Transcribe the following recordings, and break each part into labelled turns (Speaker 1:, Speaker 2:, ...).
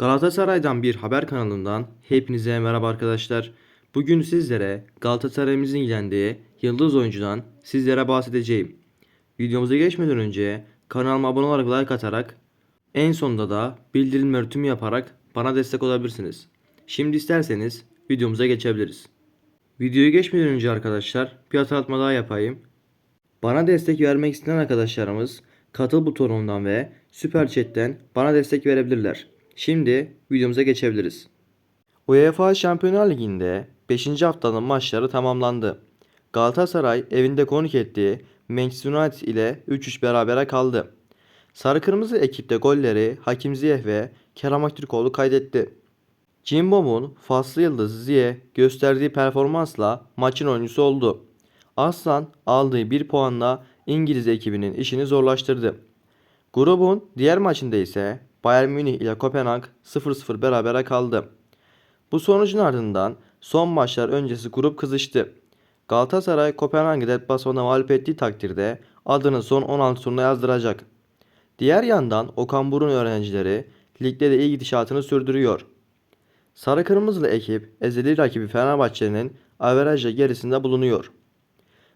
Speaker 1: Galatasaray'dan bir haber kanalından hepinize merhaba arkadaşlar. Bugün sizlere Galatasaray'ımızın ilgilendiği yıldız oyuncudan sizlere bahsedeceğim. Videomuza geçmeden önce kanalıma abone olarak like atarak en sonunda da bildirimleri tüm yaparak bana destek olabilirsiniz. Şimdi isterseniz videomuza geçebiliriz. Videoyu geçmeden önce arkadaşlar bir hatırlatma daha yapayım. Bana destek vermek isteyen arkadaşlarımız katıl butonundan ve süper chatten bana destek verebilirler. Şimdi videomuza geçebiliriz. UEFA Şampiyonlar Ligi'nde 5. haftanın maçları tamamlandı. Galatasaray evinde konuk ettiği Manchester United ile 3-3 berabere kaldı. Sarı Kırmızı ekipte golleri Hakim Ziyech ve Kerem Aktürkoğlu kaydetti. Cimbom'un faslı yıldızı Ziyech gösterdiği performansla maçın oyuncusu oldu. Aslan aldığı bir puanla İngiliz ekibinin işini zorlaştırdı. Grubun diğer maçında ise Bayern Münih ile Kopenhag 0-0 berabere kaldı. Bu sonucun ardından son maçlar öncesi grup kızıştı. Galatasaray Kopenhag'ı deplasmanda mağlup ettiği takdirde adını son 16 turuna yazdıracak. Diğer yandan Okan Burun öğrencileri ligde de iyi gidişatını sürdürüyor. Sarı Kırmızılı ekip ezeli rakibi Fenerbahçe'nin averajla gerisinde bulunuyor.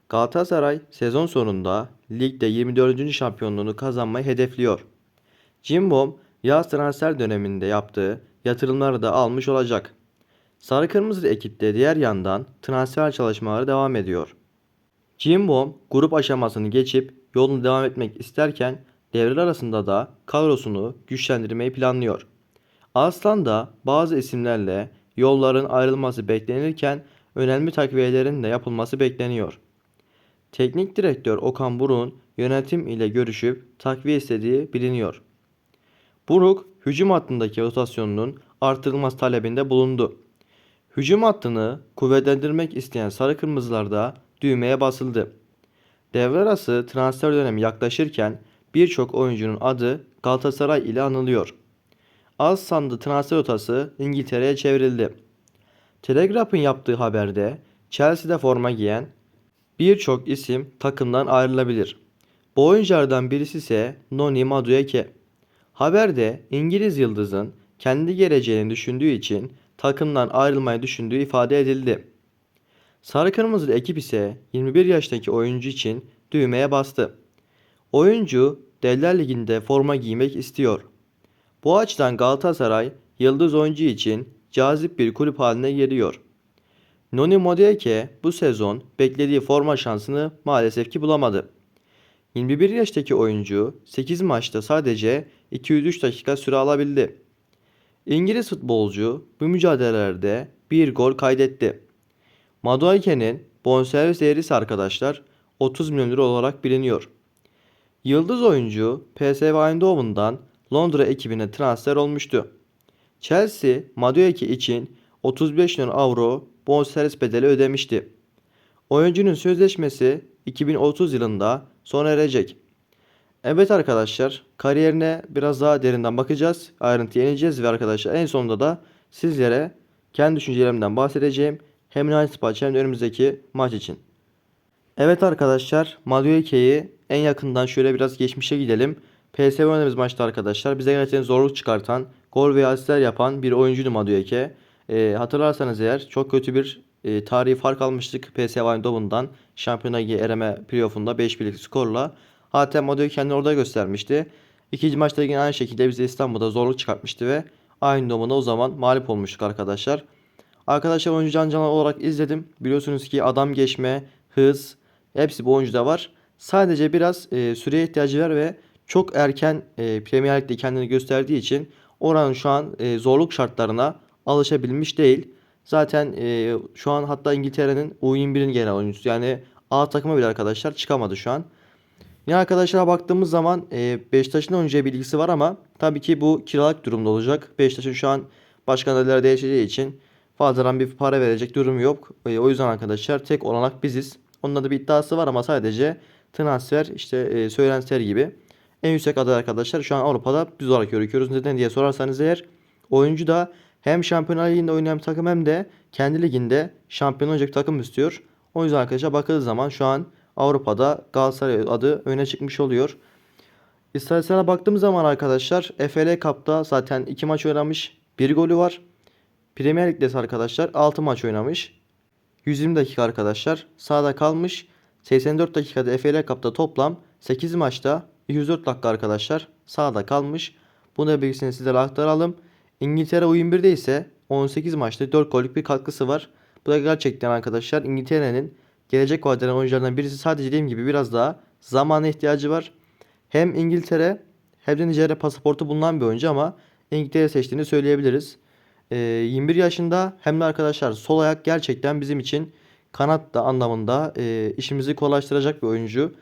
Speaker 1: Galatasaray sezon sonunda ligde 24. şampiyonluğunu kazanmayı hedefliyor. Cimbom yaz transfer döneminde yaptığı yatırımları da almış olacak. Sarı Kırmızı ekipte diğer yandan transfer çalışmaları devam ediyor. Cimbom grup aşamasını geçip yolunu devam etmek isterken devre arasında da kadrosunu güçlendirmeyi planlıyor. Arslan da bazı isimlerle yolların ayrılması beklenirken önemli takviyelerin de yapılması bekleniyor. Teknik direktör Okan Buruk'un yönetim ile görüşüp takviye istediği biliniyor. Buruk hücum hattındaki rotasyonunun artırılması talebinde bulundu. Hücum hattını kuvvetlendirmek isteyen sarı kırmızılarda düğmeye basıldı. Devre arası transfer dönemi yaklaşırken birçok oyuncunun adı Galatasaray ile anılıyor. Az sandı transfer rotası İngiltere'ye çevrildi. Telegraph'ın yaptığı haberde Chelsea'de forma giyen birçok isim takımdan ayrılabilir. Bu oyunculardan birisi ise Noni Madueke. Haberde İngiliz yıldızın kendi geleceğini düşündüğü için takımdan ayrılmayı düşündüğü ifade edildi. Sarı Kırmızılı ekip ise 21 yaştaki oyuncu için düğmeye bastı. Oyuncu Devler Ligi'nde forma giymek istiyor. Bu açıdan Galatasaray yıldız oyuncu için cazip bir kulüp haline geliyor. Noni Madueke bu sezon beklediği forma şansını maalesef ki bulamadı. 21 yaştaki oyuncu 8 maçta sadece 203 dakika süre alabildi. İngiliz futbolcu bu mücadelelerde bir gol kaydetti. Madueke'nin bonservis değeri arkadaşlar 30 milyon lira olarak biliniyor. Yıldız oyuncu PSV Eindhoven'dan Londra ekibine transfer olmuştu. Chelsea Madueke için 35 milyon avro bonservis bedeli ödemişti. Oyuncunun sözleşmesi 2030 yılında sona erecek. Evet arkadaşlar kariyerine biraz daha derinden bakacağız. Ayrıntıya ineceğiz ve arkadaşlar en sonunda da sizlere kendi düşüncelerimden bahsedeceğim. Hem United maçı hem de önümüzdeki maç için. Evet arkadaşlar Madueke'yi en yakından şöyle biraz geçmişe gidelim. PSV oynadığımız maçta arkadaşlar bize gerçekten zorluk çıkartan, gol ve asistler yapan bir oyuncuydu Madueke. E, hatırlarsanız eğer çok kötü bir e, tarihi fark almıştık PSV Eindhoven'dan Şampiyonlar Ligi eleme playoff'unda 5 birlik skorla. Hatem Madueke kendini orada göstermişti. İkinci maçta yine aynı şekilde bize İstanbul'da zorluk çıkartmıştı ve Eindhoven'a o zaman mağlup olmuştuk arkadaşlar. Arkadaşlar oyuncu can can olarak izledim. Biliyorsunuz ki adam geçme, hız hepsi bu oyuncuda var. Sadece biraz e, süreye ihtiyacı var ve çok erken e, Premier Lig'de kendini gösterdiği için oranın şu an e, zorluk şartlarına alışabilmiş değil. Zaten e, şu an hatta İngiltere'nin U21'in genel oyuncusu. Yani A takımı bile arkadaşlar çıkamadı şu an. Yine arkadaşlara baktığımız zaman e, Beşiktaş'ın oyuncuya bilgisi var ama tabii ki bu kiralık durumda olacak. Beşiktaş'ın şu an başkan adayları değişeceği için fazladan bir para verecek durum yok. E, o yüzden arkadaşlar tek olanak biziz. Onun da bir iddiası var ama sadece transfer işte e, söylentiler gibi. En yüksek aday arkadaşlar şu an Avrupa'da biz olarak görüyoruz. Neden diye sorarsanız eğer oyuncu da hem Şampiyonlar Ligi'nde oynayan bir takım hem de kendi liginde şampiyon olacak takım istiyor. O yüzden arkadaşlar bakıldığı zaman şu an Avrupa'da Galatasaray adı öne çıkmış oluyor. İstatistiğine baktığım zaman arkadaşlar FL Cup'ta zaten 2 maç oynamış. 1 golü var. Premier Lig'de arkadaşlar 6 maç oynamış. 120 dakika arkadaşlar sahada kalmış. 84 dakikada FL Cup'ta toplam 8 maçta 104 dakika arkadaşlar sahada kalmış. Bunu da bilgisini sizlere aktaralım. İngiltere U21'de ise 18 maçta 4 gollük bir katkısı var. Bu da gerçekten arkadaşlar İngiltere'nin gelecek vadeden oyuncularından birisi sadece dediğim gibi biraz daha zamana ihtiyacı var. Hem İngiltere hem de Nijerya pasaportu bulunan bir oyuncu ama İngiltere seçtiğini söyleyebiliriz. Ee, 21 yaşında hem de arkadaşlar sol ayak gerçekten bizim için kanat da anlamında e, işimizi kolaylaştıracak bir oyuncu.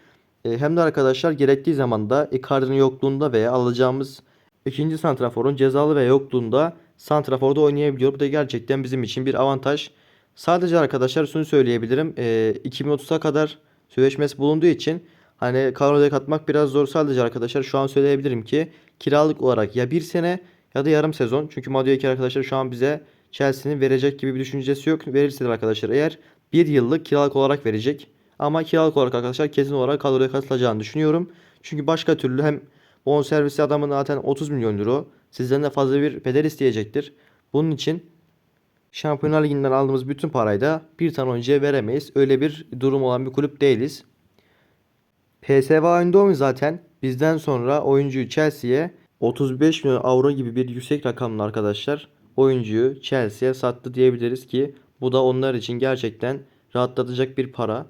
Speaker 1: E, hem de arkadaşlar gerektiği zaman da Icardi'nin yokluğunda veya alacağımız ikinci santraforun cezalı ve yokluğunda santraforda oynayabiliyor. Bu da gerçekten bizim için bir avantaj. Sadece arkadaşlar şunu söyleyebilirim. E, 2030'a kadar sözleşmesi bulunduğu için hani kadroya katmak biraz zor. Sadece arkadaşlar şu an söyleyebilirim ki kiralık olarak ya bir sene ya da yarım sezon. Çünkü Madueke arkadaşlar şu an bize Chelsea'nin verecek gibi bir düşüncesi yok. Verirse arkadaşlar eğer bir yıllık kiralık olarak verecek. Ama kiralık olarak arkadaşlar kesin olarak kadroya katılacağını düşünüyorum. Çünkü başka türlü hem bonservisi adamın zaten 30 milyon euro. Sizden de fazla bir bedel isteyecektir. Bunun için Şampiyonlar Ligi'nden aldığımız bütün parayı da bir tane oyuncuya veremeyiz. Öyle bir durum olan bir kulüp değiliz. PSV Eindhoven zaten bizden sonra oyuncuyu Chelsea'ye 35 milyon avro gibi bir yüksek rakamla arkadaşlar oyuncuyu Chelsea'ye sattı diyebiliriz ki bu da onlar için gerçekten rahatlatacak bir para.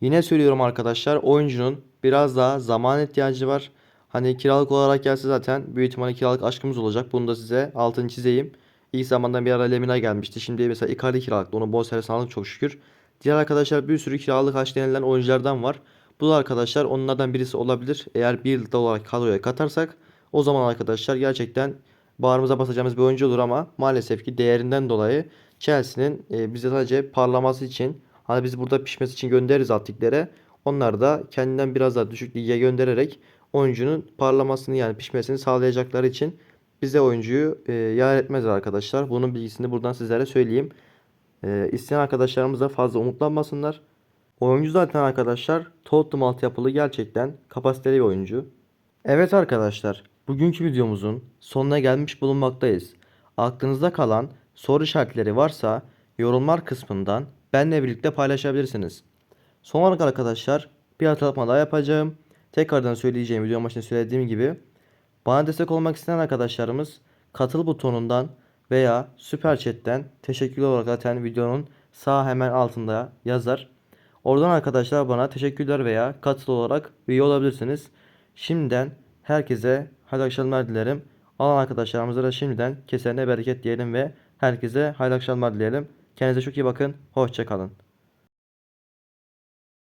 Speaker 1: Yine söylüyorum arkadaşlar oyuncunun biraz daha zaman ihtiyacı var. Hani kiralık olarak gelse zaten büyük ihtimalle kiralık aşkımız olacak. Bunu da size altını çizeyim. İlk zamandan bir ara Lemina gelmişti. Şimdi mesela Icardi kiralıktı. Onun bonservis aldık çok şükür. Diğer arkadaşlar bir sürü kiralık aç denilen oyunculardan var. Bu da arkadaşlar onlardan birisi olabilir. Eğer bir yılda olarak kadroya katarsak o zaman arkadaşlar gerçekten bağrımıza basacağımız bir oyuncu olur ama maalesef ki değerinden dolayı Chelsea'nin e, bize sadece parlaması için hani biz burada pişmesi için göndeririz alt liglere. Onlar da kendinden biraz daha düşük lige göndererek oyuncunun parlamasını yani pişmesini sağlayacakları için bize oyuncuyu e, yar etmezler arkadaşlar. Bunun bilgisini buradan sizlere söyleyeyim. E, isteyen arkadaşlarımız da fazla umutlanmasınlar. Oyuncu zaten arkadaşlar Tottenham altyapılı gerçekten kapasiteli bir oyuncu. Evet arkadaşlar, bugünkü videomuzun sonuna gelmiş bulunmaktayız. Aklınızda kalan soru işaretleri varsa yorumlar kısmından benimle birlikte paylaşabilirsiniz. Son olarak arkadaşlar bir hatırlatma daha yapacağım. Tekrardan söyleyeceğim video başında söylediğim gibi bana destek olmak isteyen arkadaşlarımız katıl butonundan veya süper chatten teşekkür olarak zaten videonun sağ hemen altında yazar. Oradan arkadaşlar bana teşekkürler veya katıl olarak üye olabilirsiniz. Şimdiden herkese hayırlı akşamlar dilerim. Alan arkadaşlarımıza da şimdiden kesene bereket diyelim ve herkese hayırlı akşamlar dileyelim. Kendinize çok iyi bakın. Hoşçakalın.